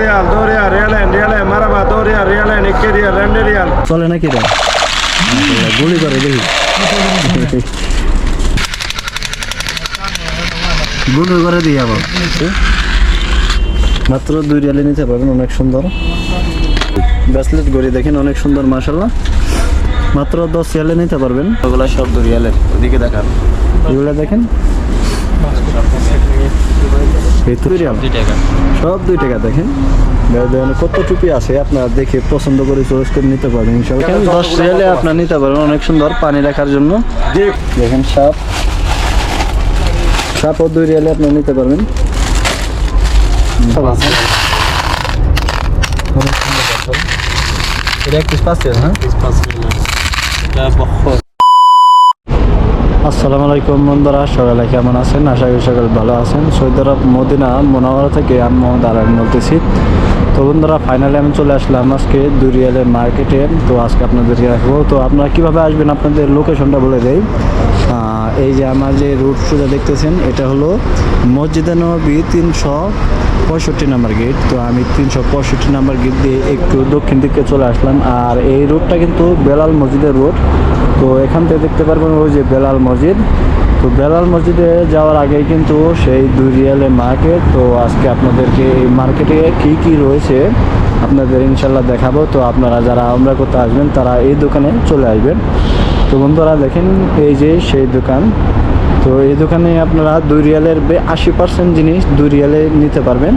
Real দো Real রিয়ালেন রিয়ালেন মারাবা দো Real রিয়ালেন একে রিয়াল রেন্ডে রিয়াল চলে নাকি রে? গুলি করে দেখি। গুলি করে দিই আবার মাত্র দুই রিয়ালে নিতে পারবেন অনেক সুন্দর। ব্রেসলেট গড়ি দেখেন অনেক সুন্দর মাসাল্লাহ মাত্র দশ রিয়ালে নিতে পারবেন। ওগুলো সব দু রিয়ালের ওদিকে দেখান। এগুলো দেখেন। রিয়াল। সব দুই টাকা দেখেন। কত টুপি আছে আপনার দেখে পছন্দ করে চয়েস করে নিতে পারবেন দশ রিয়ালে আপনার নিতে পারবেন? অনেক সুন্দর পানি রাখার জন্য। দেখেন সাপ। সাপও দুই রিয়ালে আপনার নিতে পারবেন। এটা এক পিস পাঁচ রিয়াল, হ্যাঁ? আসসালামু আলাইকুম বন্ধুরা, সকালে কেমন আছেন? আশা করি সকাল ভালো আছেন। সৌদি মদিনা মোনাওয়ারা থেকে আমি মোহাম্মদ আলামিন বলতেছি। তো বন্ধুরা ফাইনালি আমি চলে আসলাম আজকে দুরিয়ালের মার্কেটে তো আজকে আপনাদেরকে রাখব তো আপনারা কীভাবে আসবেন আপনাদের লোকেশনটা বলে দেই। এই যে আমার যে রুট সোজা দেখতেছেন, এটা হলো মসজিদে নবী তিনশো পঁয়ষট্টি নাম্বার গেট তো আমি তিনশো পঁয়ষট্টি নাম্বার গেট দিয়ে একটু দক্ষিণ দিকে চলে আসলাম। আর এই রুটটা কিন্তু বেলাল মসজিদের রোড তো এখান থেকে দেখতে পারবেন ওই যে বেলাল মসজিদ। তো বেলাল মসজিদে যাওয়ার আগেই কিন্তু সেই দুই রিয়ালে মার্কেট তো আজকে আপনাদেরকে এই মার্কেটে কী কী রয়েছে আপনাদের ইনশাল্লাহ দেখাবো। তো আপনারা যারা আমরা করতে আসবেন, তারা এই দোকানে চলে আসবেন। তো বন্ধুরা দেখেন এই যে সেই দোকান। তো এই দোকানে আপনারা দুই রিয়ালের আশি পার্সেন্ট জিনিস দুই রিয়ালে নিতে পারবেন।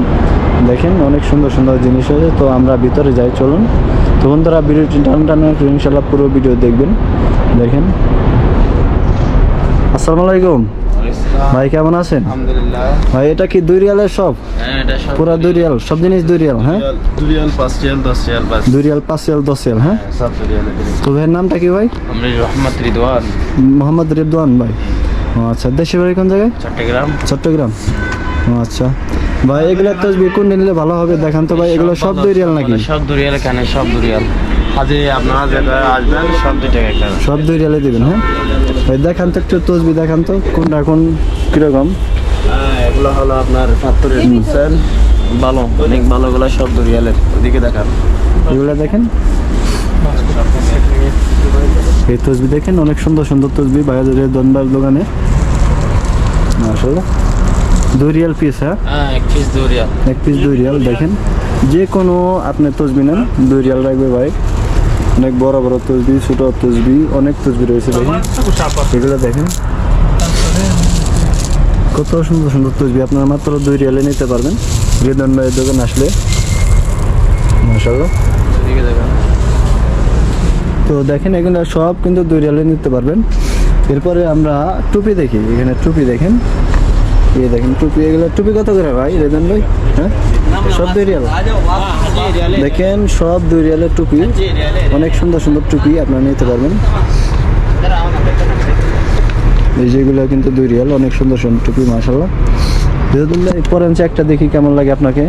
দেখেন অনেক সুন্দর সুন্দর জিনিস আছে তো আমরা ভিতরে যাই, চলুন। তো বন্ধুরা ভিডিওটি টান টানে ইনশাল্লাহ পুরো ভিডিও দেখবেন। দেখেন। আসসালামু আলাইকুম। ভাই কেমন আছেন? ভাই এটা কি দুই রিয়ালের সব হ্যাঁ পুরা দুই রিয়াল সব জিনিস দুই রিয়াল হ্যাঁ? দু রিয়াল পাঁচ রিয়াল দশ রিয়াল দুই রিয়াল পাঁচ রিয়াল দশ রিয়াল হ্যাঁ সব তো ভাইয়ের নামটা কি ভাই? আমরা রিদওয়ান। মোহাম্মদ রেদওয়ান ভাই। ও আচ্ছা দেশের বাড়ি কোন জায়গায়? চট্টগ্রাম। চট্টগ্রাম। ও আচ্ছা। ভাই এগুলো তো কোন নিলে ভালো হবে? দেখান তো ভাই এগুলো সব দুই রিয়াল নাকি? সব দুরিয়াল এখানে সব দুরিয়াল আজকে আপনারা যেটা আসবেন সব দুই টাকা সব দুই রিয়ালে দিবেন হ্যাঁ? ভাই দেখান তো একটু তসবি দেখান তো কোনটা কোন কীরকম? হ্যাঁ এগুলো হলো আপনার পাথরের বুঝছেন ভালো অনেক ভালোগুলো সব দুরিয়ালের ওদিকে দেখান। এগুলো দেখেন। এই তসবি দেখেন অনেক সুন্দর সুন্দর তসবি বাজারের দনবার দোকানে আসলে দুই রিয়াল পিস হ্যাঁ? হ্যাঁ এক পিস দুরিয়াল এক পিস দুই রিয়াল দেখেন। যে কোনো আপনি তসবি নেন দুই রিয়াল রাখবে ভাই। অনেক বড় বড় তসবি ছোট তসবি অনেক তসবি রয়েছে দেখেন। এগুলো দেখেন। কত সুন্দর সুন্দর তসবি আপনারা মাত্র দুই রিয়ালে নিতে পারবেন। রেদন ভাইয়ের দোকান আসলে। মাসাল্লাহ তো দেখেন এখানে সব কিন্তু দুই রিয়ালে নিতে পারবেন। এরপরে আমরা টুপি দেখি এখানে টুপি দেখেন। এই দেখেন, টুপি, এগুলো টুপি কত করে ভাই রেদন ভাই? হ্যাঁ? সব দুই রিয়াল? দেখেন, সব দুই রিয়ালের টুপি। অনেক সুন্দর সুন্দর টুপি আপনারা নিতে পারবেন। এই যেগুলো কিন্তু দুই রিয়াল, অনেক সুন্দর সুন্দর টুপি মাসাল্লাহ ভাই পরেন একটা দেখি কেমন লাগে আপনাকে?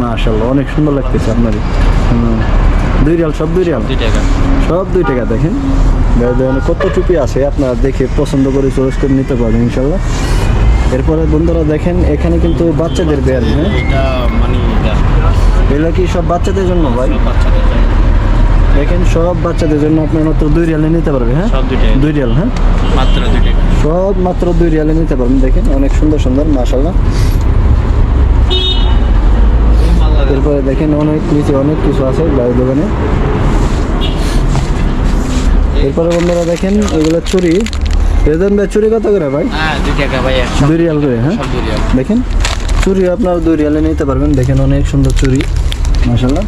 মাশাল্লাহ অনেক সুন্দর লাগতেছে আপনার। দুই রিয়াল সব দুই রিয়াল দুই টাকা। সব দুই টাকা দেখেন। দেখেন কত টুপি আছে আপনারা দেখে পছন্দ করে চয়েস করে নিতে পারবেন ইনশাল্লাহ। এরপরে বন্ধুরা দেখেন এখানে কিন্তু বাচ্চাদের বেয়ার হ্যাঁ? মানে এগুলো কি সব বাচ্চাদের জন্য ভাই? দেখেন সব বাচ্চাদের জন্য আপনার মাত্র দুই রিয়ালে নিতে পারবে হ্যাঁ? দুই রিয়াল হ্যাঁ? মাত্র দুই সব মাত্র দুই রিয়ালে নিতে পারবেন দেখেন অনেক সুন্দর সুন্দর মাশাল্লাহ এরপরে দেখেন অনেক কিছু অনেক কিছু আছে গাড়ির দোকানে। এরপরে বন্ধুরা দেখেন এগুলো চুরি। রেজন ভাই চুরি কত করে ভাই? হ্যাঁ দুই রিয়াল করে হ্যাঁ? দেখেন চুরি আপনার দুই রিয়ালে নিতে পারবেন। দেখেন অনেক সুন্দর চুরি মাশাল্লাহ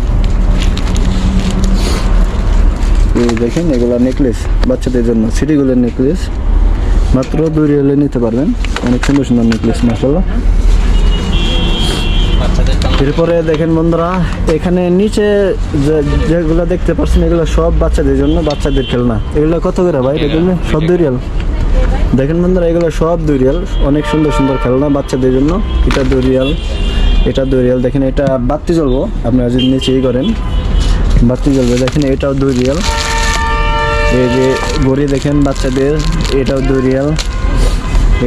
এই দেখেন এগুলো নেকলেস বাচ্চাদের জন্য সিটিগুলোর নেকলেস মাত্র দুই রিয়ালে নিতে পারবেন। অনেক সুন্দর সুন্দর নেকলেস জন্য এরপরে দেখেন বন্ধুরা এখানে নিচে যেগুলো দেখতে পাচ্ছেন এগুলো সব বাচ্চাদের জন্য বাচ্চাদের খেলনা। এগুলো কত করে ভাই? দেখুন সব দুই রিয়াল দেখেন বন্ধুরা এগুলো সব দুই রিয়াল অনেক সুন্দর সুন্দর খেলনা বাচ্চাদের জন্য। এটা দুই রিয়াল এটা দুই রিয়াল দেখেন এটা বাতি জ্বলবো আপনারা যদি নিচেই করেন। বাতি জ্বলবে দেখেন এটাও দুই রিয়াল এই যে গড়ি দেখেন বাচ্চাদের এটাও দুই রিয়াল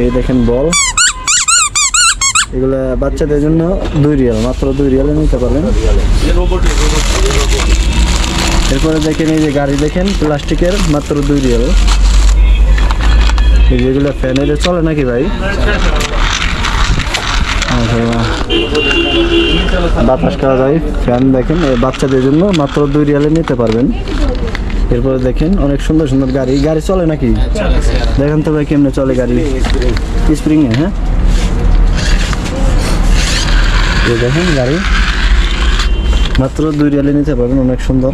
এই দেখেন বল। এগুলা বাচ্চাদের জন্য দুই রিয়াল, মাত্র দুই রিয়ালে নিতে পারবেন। এরপরে দেখেন এই যে গাড়ি দেখেন, প্লাস্টিকের, মাত্র দুই রিয়াল। যেগুলো ফ্যানের চলে নাকি ভাই। বাতাস খাওয়া যায় ফ্যান দেখেন বাচ্চাদের জন্য মাত্র দুই রিয়ালে নিতে পারবেন। এরপরে দেখেন, অনেক সুন্দর সুন্দর গাড়ি। গাড়ি চলে নাকি? দেখেন তো ভাই কেমনে চলে গাড়ি। স্প্রিং এ হ্যাঁ? দেখেন গাড়ি। মাত্র দুই রিয়ালে নিতে পারবেন অনেক সুন্দর।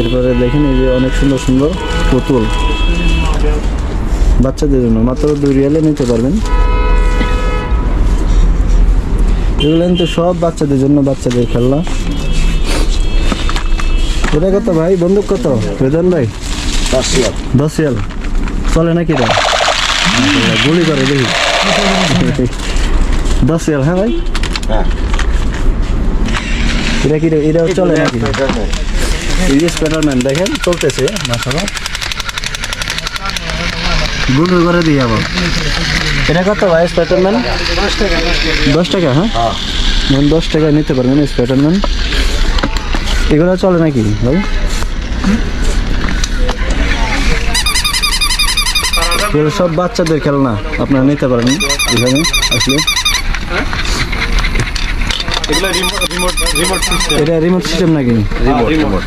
এরপরে দেখেন এই যে অনেক সুন্দর সুন্দর পুতুল। বাচ্চাদের জন্য মাত্র দুই রিয়ালে নিতে পারবেন। এগুলো কিন্তু সব বাচ্চাদের জন্য বাচ্চাদের খেলনা। এটা কত ভাই? বন্দুক কত? বেদন ভাই? দশ রিয়াল চলে নাকি এটা? গুলি করে দেখি। দশ রিয়াল হ্যাঁ ভাই? হ্যাঁ। এটা কি? এটাও চলে নাকি? এই স্পাইডারম্যান দেখেন চলতেছে মাসালা গুলো করে দিই আবার। এটা কত ভাই স্পাইডারম্যান দশ টাকা হ্যাঁ? মানে দশ টাকা নিতে পারবেন স্পাইডারম্যান এগুলো চলে নাকি ভাই? সব বাচ্চাদের খেলনা আপনারা নিতে পারেন এখানে আসলে। এগুলো রিমোট রিমোট রিমোট সিস্টেম এটা রিমোট সিস্টেম নাকি? রিমোট। রিমোট।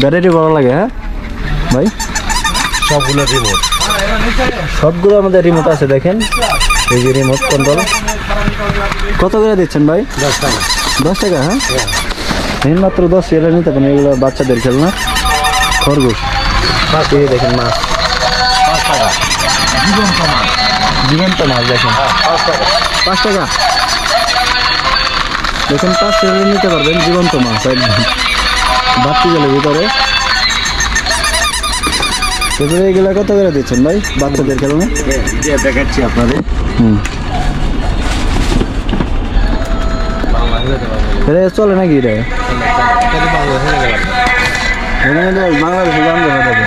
ব্যাটারি বড় লাগে হ্যাঁ? ভাই? সবগুলো রিমোট। সবগুলো আমাদের রিমোট আছে দেখেন। এই যে রিমোট কন্ট্রোল কত করে দিচ্ছেন ভাই? দশ টাকা। দশ টাকা হ্যাঁ? এই মাত্র দশ এলে নিতে পারেন এগুলো বাচ্চাদের খেলনা। খরগোশ। দেখেন মাছ পাঁচ টাকা। জীবন্ত মাছ দেখেন। পাঁচ টাকা। পাঁচ টাকা? দেখেন পাঁচ টাকা নিতে পারবেন জীবন্ত মাছ একদম বাতি গেলে ভিতরে। এবারে এগুলো কত করে দিচ্ছেন ভাই বাচ্চাদের দিয়ে দেখাচ্ছি আপনাদের। হুম। এটা চলে নাকি এটা বাংলাদেশে গান দেখা যাবে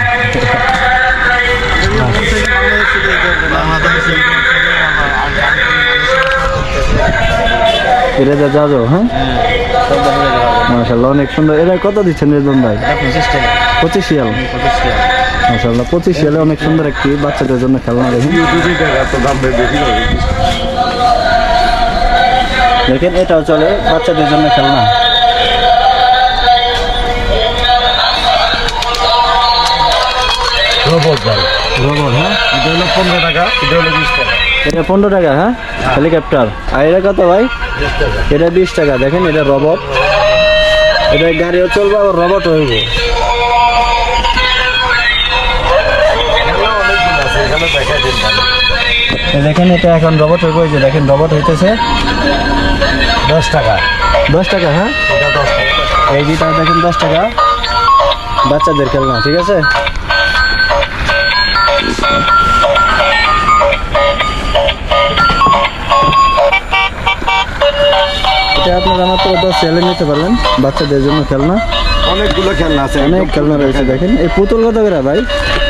এটা যা যা হ্যাঁ? মাশাল্লাহ অনেক সুন্দর। এটা কত দিচ্ছেন রেজন ভাই পঁচিশ শিয়াল মাশাল্লাহ পঁচিশ শিয়ালে অনেক সুন্দর একটি বাচ্চাদের জন্য খেলনা দেখেন দুই টাকা তো দাম বেশি হবে দেখেন এটাও চলে বাচ্চাদের জন্য খেলনা। রোবট রোবট হ্যাঁ? এটা হলো পনেরো টাকা এটা হলো বিশ টাকা। এটা পনেরো টাকা হ্যাঁ? হেলিকপ্টার। আর এটা কত ভাই? এটা বিশ টাকা দেখেন এটা রবট এটা গাড়িও চলবে আবার রবট হইব। দেখেন এটা এখন রবট হইব এই যে দেখেন রবট হইতেছে দশ টাকা। দশ টাকা হ্যাঁ? এই যেটা দেখেন দশ টাকা। বাচ্চাদের খেলনা ঠিক আছে? আপনারা মাত্র দশ সেলে নিতে পারবেন বাচ্চাদের জন্য খেলনা। অনেকগুলো খেলনা আছে। অনেক খেলনা রয়েছে দেখেন। এই পুতুল কত করে ভাই?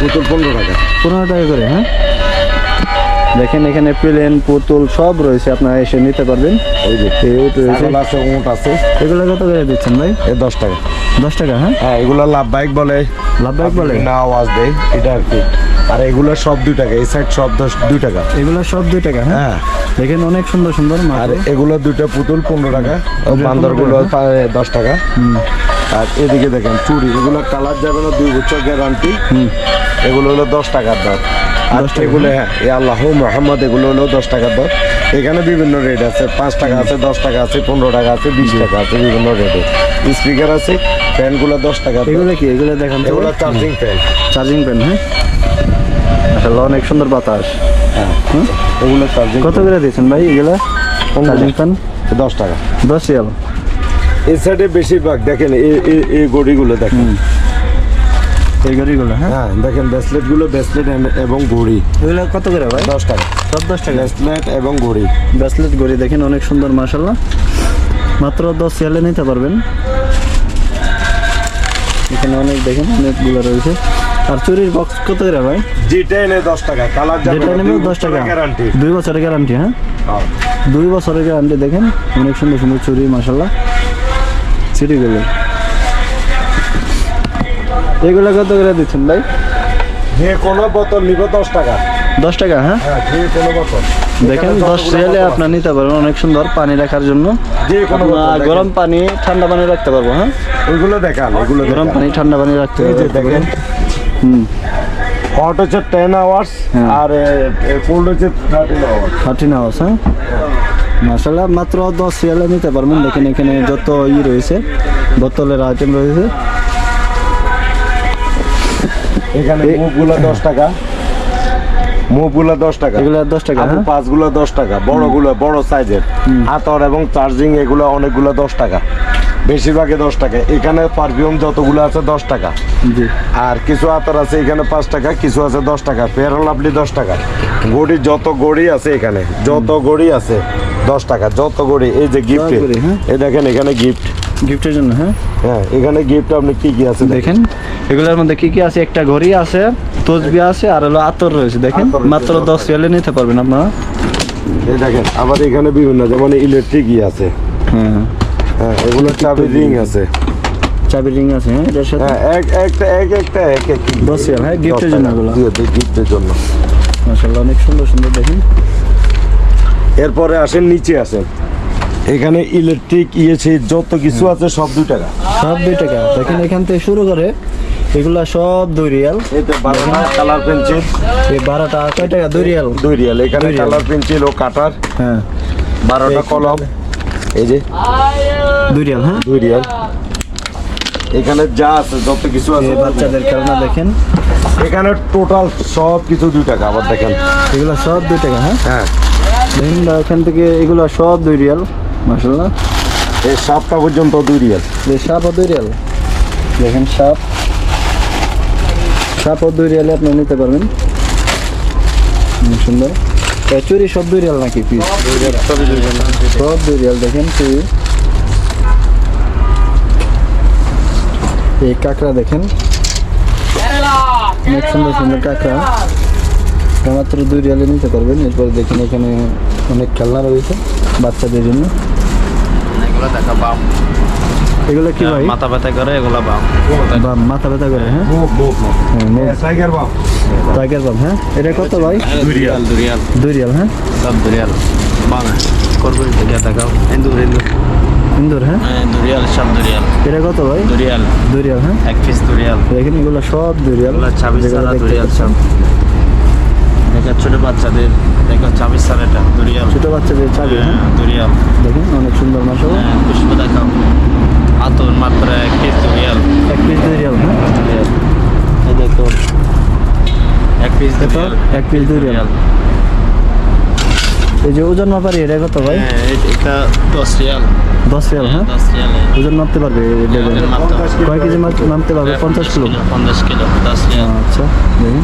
পুতুল পনেরো টাকা। পনেরো টাকা করে হ্যাঁ? দেখেন এখানে প্লেন পুতুল সব রয়েছে আপনারা এসে নিতে পারবেন। ওই যে এই উট রয়েছে আছে উঁট আছে। এগুলো কত করে দিচ্ছেন ভাই? এ দশ টাকা। দশ টাকা হ্যাঁ? হ্যাঁ এগুলো লাভ বাইক বলে। লাভ বাইক বলে? না আওয়াজ দেয় এটা আর কি। আর এগুলো সব দুই টাকা এই সাইড সব দশ দুই টাকা। এগুলো সব দুই টাকা হ্যাঁ? হ্যাঁ। দেখেন অনেক সুন্দর সুন্দর আর এগুলো দুইটা পুতুল পনেরো টাকা। বান্দরগুলো পনেরো দশ টাকা। আর এদিকে দেখেন চুড়ি এগুলো কালার যাবে না দুই বছর গ্যারান্টি এগুলো হলো দশ টাকার দর। আর এগুলো হ্যাঁ। এ আল্লাহ মোহাম্মদ এগুলো হলো দশ টাকার দর। এখানে বিভিন্ন রেট আছে। পাঁচ টাকা আছে দশ টাকা আছে পনেরো টাকা আছে বিশ টাকা আছে বিভিন্ন রেটে স্পিকার আছে ফ্যানগুলো দশ টাকা এগুলো কি? এগুলো দেখেন এগুলো চার্জিং ফ্যান চার্জিং পেন হ্যাঁ? আসলে অনেক সুন্দর বাতাস। হ্যাঁ? এগুলো কত করে দিয়েছেন ভাই এগুলো? দশ টাকা। দশ রিয়াল। এই সাইডে বেশিরভাগ দেখেন এই- গড়িগুলো দেখেন। এই গাড়িগুলো হ্যাঁ? হ্যাঁ দেখেন ব্রেসলেট এবং ঘড়ি এগুলো কত করে ভাই? দশ টাকা। সব দশ টাকা? ব্রেসলেট এবং ঘড়ি ব্রেসলেট গড়ি দেখেন অনেক সুন্দর মাত্র দশ রিয়ালে নিতে পারবেন। এখানে অনেক দেখেন অনেকগুলো রয়েছে। আর চুরির বক্স কত করে ভাই? যেটা এনে দশ টাকা কালার যেটা নেবে দশ টাকা। গ্যারান্টি দুই বছরের গ্যারান্টি হ্যাঁ? দুই বছরের গ্যারান্টি দেখেন অনেক সুন্দর সুন্দর চুরি মাসাল্লাহ চুরিগুলো এগুলো কত করে দিচ্ছেন ভাই? যে কোনো বোতল নিব দশ টাকা। দশ টাকা হ্যাঁ? হ্যাঁ যে কোনো বোতল। দেখেন দশ রিয়ালে আপনার নিতে পারবেন অনেক সুন্দর পানি রাখার জন্য। যে কোনো। গরম পানি ঠান্ডা পানি রাখতে পারব হ্যাঁ? ওইগুলো দেখান ওইগুলো গরম পানি ঠান্ডা পানি রাখতে এই হট হচ্ছে টেন আওয়ার্স হ্যাঁ। আর কোল্ড হচ্ছে থার্টিন আওয়ার্স থার্টিন আওয়ার্স হ্যাঁ? মাসাল্লাহ মাত্র দশ রিয়ালে নিতে পারবেন। দেখেন এখানে যত ই রয়েছে বোতলের আইটেম রয়েছে। এখানে মুখগুলো দশ টাকা। মুখগুলো দশ টাকা। এগুলো দশ টাকা হ্যাঁ? পাঁচগুলো দশ টাকা। বড়গুলো বড় সাইজের হাতর এবং চার্জিং এগুলো অনেকগুলো দশ টাকা। বেশিরভাগই দশ টাকা। এখানে পারফিউম যতগুলো আছে দশ টাকা। জি। আর কিছু আতর আছে এখানে পাঁচ টাকা কিছু আছে দশ টাকা। ফেয়ার লাভলি দশ টাকা। গড়ি যত গড়ি আছে এখানে যত গড়ি আছে দশ টাকা যত গড়ি এই যে গিফট গড়ি, হ্যাঁ। এই দেখেন এখানে গিফট গিফটের জন্য হ্যাঁ। হ্যাঁ এখানে গিফট আপনি কি কি আছে দেখেন? এগুলোর মধ্যে কি কি আছে? একটা ঘড়ি আছে তসবি আছে আর হলো আতর রয়েছে। দেখেন মাত্র দশ দশ রিয়ালে নিতে পারবেন আপনারা। এই দেখেন আবার এখানে বিভিন্ন যেমন ইলেকট্রিক ই আছে। হ্যাঁ। হ্যাঁ এগুলো চাবি রিং আছে। চাবি রিং আছে হ্যাঁ এটার সাথে? হ্যাঁ এক একটা এক একটা এক এক। রিয়াল, হ্যাঁ, দশ জন্য এগুলো। গিফটের জন্য। মাশাআল্লাহ অনেক সুন্দর সুন্দর দেখেন এরপরে আসেন নিচে আসেন। এখানে ইলেকট্রিক ইয়েছে যত কিছু আছে সব দুই টাকা। সব দুই টাকা। দেখেন এখান থেকে শুরু করে এগুলা সব দুই রিয়াল। এতে বারোটা কালার পেন্সিল এই বারোটা কয় টাকা? দুই রিয়াল। দুই রিয়াল। এখানে কালার পেন্সিল ও কাটার হ্যাঁ। বারোটা কলম। এই যে। দুই রিয়াল হ্যাঁ? দুই রিয়াল। এখানে যা আছে যত কিছু আছে বাচ্চাদের খেলনা দেখেন। এখানে টোটাল সব কিছু দুই টাকা আবার দেখেন। এগুলো সব দুই টাকা হ্যাঁ? হ্যাঁ। এখান থেকে এগুলো সব দুই রিয়াল মাসাল্লাহ এই সাতটা পর্যন্ত দুই রিয়াল। এই সাপ ও দুই রিয়াল। দেখেন সাপ। সাপ ও দুই রিয়ালে আপনি নিতে পারবেন। সুন্দর চুরি সব দুই রিয়াল নাকি পিস সব দুই রিয়াল দেখেন চুরি। এই কাঁকড়া দেখেন। অনেক সুন্দর সুন্দর কাঁকড়া। এটা মাত্র দুই রিয়ালে নিতে পারবেন। এরপরে দেখেন এখানে অনেক খেলনা রয়েছে বাচ্চাদের জন্য। এগুলো দেখা বাম। এগুলো কি ভাই? মাথা ব্যথা করে এগুলো বাম। মাথা ব্যথা করে হ্যাঁ? হ্যাঁ। টাইগার টাইগার বাম। হ্যাঁ? এটা কত ভাই? দুরিয়াল দুরিয়াল দুই রিয়াল। হ্যাঁ? সব দুরিয়াল বাম করব দেখাও। ইন্দুর ইন্দুর ইন্দোর হ্যাঁ? দুরিয়াল সব দুরিয়াল। এটা কত ভাই? দুরিয়াল। দুই রিয়াল হ্যাঁ? এক পিস দুরিয়াল। দেখেন এগুলো সব দুই রিয়াল এগুলো ছাব্বিশ সারা দুরিয়াল সব। দেখা ছোট বাচ্চাদের দেখো ছাব্বিশ সাল এটা দুরিয়াল। ছোট বাচ্চাদের চাবি হ্যাঁ হ্যাঁ, দুরিয়াল। দেখেন অনেক সুন্দর মাসা হ্যাঁ, পুষ্প দেখাও। আতর মাত্র এক পিস দুরিয়াল। এক পিস দুই রিয়াল হ্যাঁ দুরিয়াল। এই দেখো এক পিস? দুরিয়াল। এক piece দুরিয়াল। এই যে ওজন মাপারি এটা কত ভাই? হ্যাঁ এটা দশ রিয়াল। দশ রিয়াল হ্যাঁ? ওজন মাপতে পারবে এই level এ? ওজন মাপতে পারবে। কয় কেজি মাপতে পারবে? পঞ্চাশ কিলো? পঞ্চাশ কিলো দশ রিয়াল। আচ্ছা দেখেন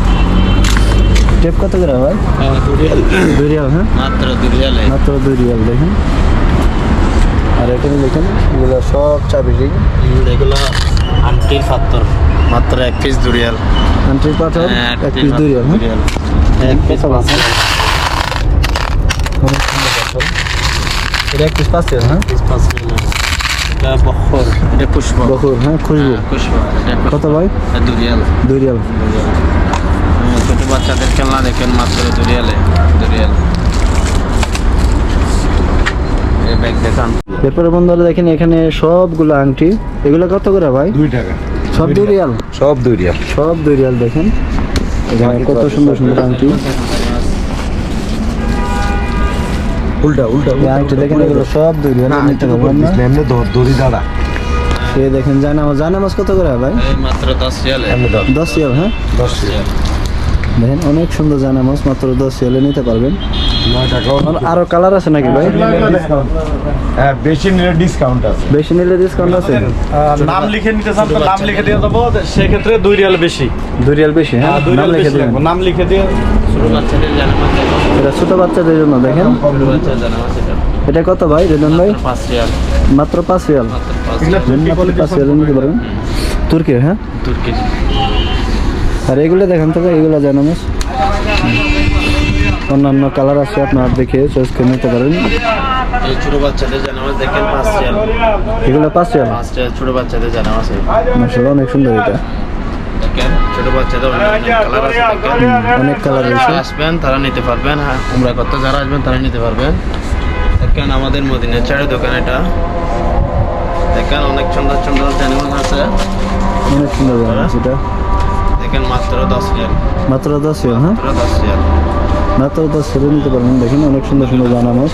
টেপ কত করে ভাই? হ্যাঁ, দুরিয়াল দুই রিয়াল হ্যাঁ? মাত্র দুরিয়াল মাত্র দুই রিয়াল দেখেন আর এখানে দেখেন এগুলো সব চাবি রিং এগুলো আন্টির পাত্তর মাত্র এক পিস দুরিয়াল আন্টির পাথর হ্যাঁ, এক পিস দুই রিয়াল হ্যাঁ? দুরিয়াল এক পিস আছে? এটা এক পিস হ্যাঁ এটা বখর হ্যাঁ খুশবু। কত ভাই দুই রিয়াল ছোট বাচ্চাদের খেলনা দেখেন মাত্র দেখান এরপরে বন্ধুরা দেখেন এখানে সবগুলো আংটি। এগুলো কত করে ভাই? দুই টাকা। সব দুই রিয়াল সব দুই রিয়াল সব দুই রিয়াল দেখেন কত সুন্দর সুন্দর আংটি। উল্টা উল্টা আংটি দেখেন এগুলো সব দুই রিয়াল নিতে পারবেন না? এমনি দড়ি দাঁড়া এই দেখেন কত করে ভাই? মাত্র দশ রিয়ালে দশ দশ রিয়াল হ্যাঁ? দশ রিয়াল দেখেন অনেক সুন্দর জানামাজ মাত্র দশ রিয়ালে নিতে পারবেন। আরও কালার আছে নাকি ভাই? হ্যাঁ বেশি নিলে ডিসকাউন্ট আছে। বেশি নিলে ডিসকাউন্ট আছে? নাম লিখে নিতে চান তো নাম লিখে দিয়ে দেবো সেক্ষেত্রে দুই রিয়াল বেশি। দুই রিয়াল বেশি হ্যাঁ দুই নাম লিখে লাগবে নাম লিখে দিয়ে। ছোট বাচ্চাদের জানামাজ দেখো এটা ছোট বাচ্চাদের জন্য দেখেন। এটা। কত ভাই রেদন ভাই? মাত্র পাঁচ রিয়াল। মাত্র পাঁচ রিয়াল। মাত্র পাঁচ রিয়াল। পাঁচ রিয়াল নিতে পারবেন। তুর্কি হ্যাঁ? তুর্কি আর এগুলো দেখেন তো এগুলো জানামোস অন্যান্য কালার আছে আপনার দেখে চয়েস করে নিতে পারেন। এই ছোট বাচ্চাদের জানামাজ দেখেন পাঁচ এগুলো পাঁচ ছোট বাচ্চাদের জানামাজ মাসাল্লাহ অনেক সুন্দর এটা। ছোট বাচ্চাদের অনেক কালার আছে অনেক কালার আসবেন তারা নিতে পারবেন। হ্যাঁ করতে যারা আসবেন তারা নিতে পারবেন। দেখেন আমাদের মদিনের চারের দোকান এটা। দেখেন অনেক সুন্দর সুন্দর জানামাজ আছে। অনেক সুন্দর জানামোস এটা। দেখেন মাত্র দশ রিয়াল মাত্র দশ রিয়াল হ্যাঁ? দশ রিয়াল মাত্র দশ রিয়াল নিতে পারবেন দেখেন অনেক সুন্দর সুন্দর জানামোস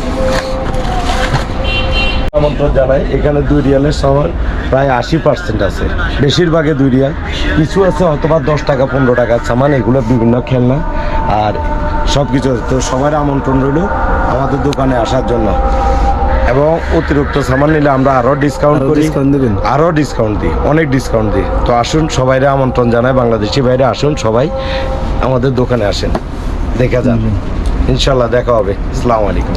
আমন্ত্রণ জানাই এখানে দুই রিয়ালের সময় প্রায় আশি পার্সেন্ট আছে। বেশিরভাগে দুই রিয়াল। কিছু আছে অথবা দশ টাকা পনেরো টাকার সামান এগুলো বিভিন্ন খেলনা। আর সব কিছু তো সবার আমন্ত্রণ রইল আমাদের দোকানে আসার জন্য। এবং অতিরিক্ত সামান নিলে আমরা আরও ডিসকাউন্ট করি। আরও আরও ডিসকাউন্ট দিই অনেক ডিসকাউন্ট দিই। তো আসুন সবাইরে আমন্ত্রণ জানায় বাংলাদেশি বাইরে আসুন সবাই আমাদের দোকানে আসেন। দেখা যান ইনশাল্লাহ দেখা হবে। আসসালামু আলাইকুম।